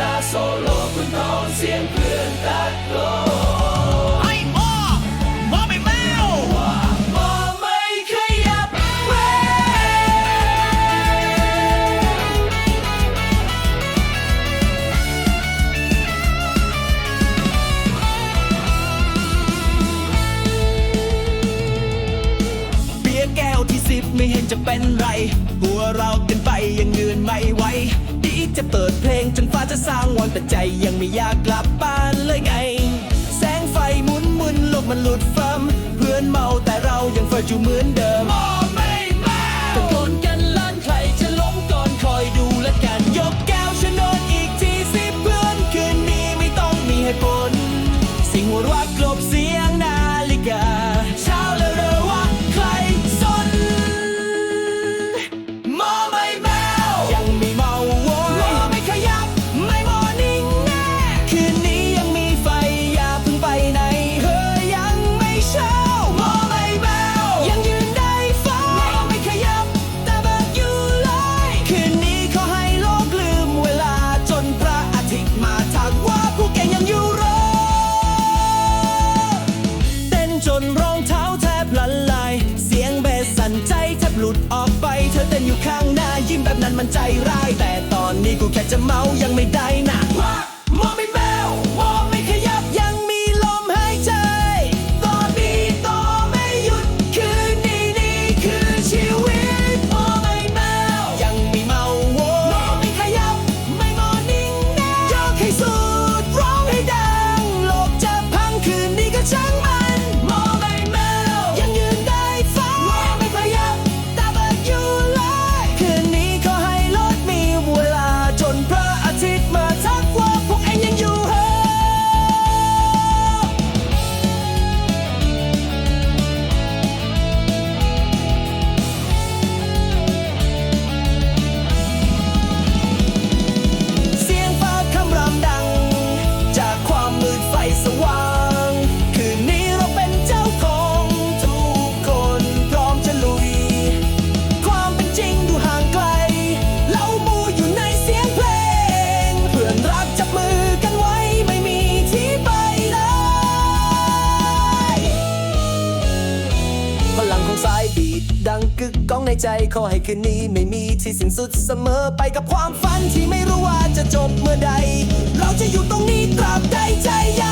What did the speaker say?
ตาร์โซโล่คุ จะเป็นไร หัวเรากันไปยังยืนไม่ไหวดีจะเปิดเพลงจนฟ้าจะสร้างวันแต่ใจยังไม่อยากกลับบ้านเลยไง แสงไฟหมุนมุนโลกมันหลุดฟัมเพื่อนเมาแต่เรายังเฟิร์อยู่เหมือนเดิมมอไม่แม เธอเต้นอยู่ข้างหน้า ยิ้มแบบนั้นมันใจร้าย แต่ตอนนี้กูแค่จะเมายังไม่ได้นะมอไม่แมวมอไม่ขยับยังมีลมหายใจ ตอนนี้ต่อไม่หยุดคืนนี้นี่คือชีวิตมอไม่แมวยังไม่เมาโวมอไม่ขยับ ไม่มอนิ่งแน่ยกให้สุดร้องให้ดังโลกจะพังคืนนี้ก็ช่าง ดังกึกก้องในใจขอให้คืนนี้ไม่มีที่สิ้นสุดเสมอไปกับความฝันที่ไม่รู้ว่าจะจบเมื่อใด เราจะอยู่ตรงนี้ตราบใดใจยัง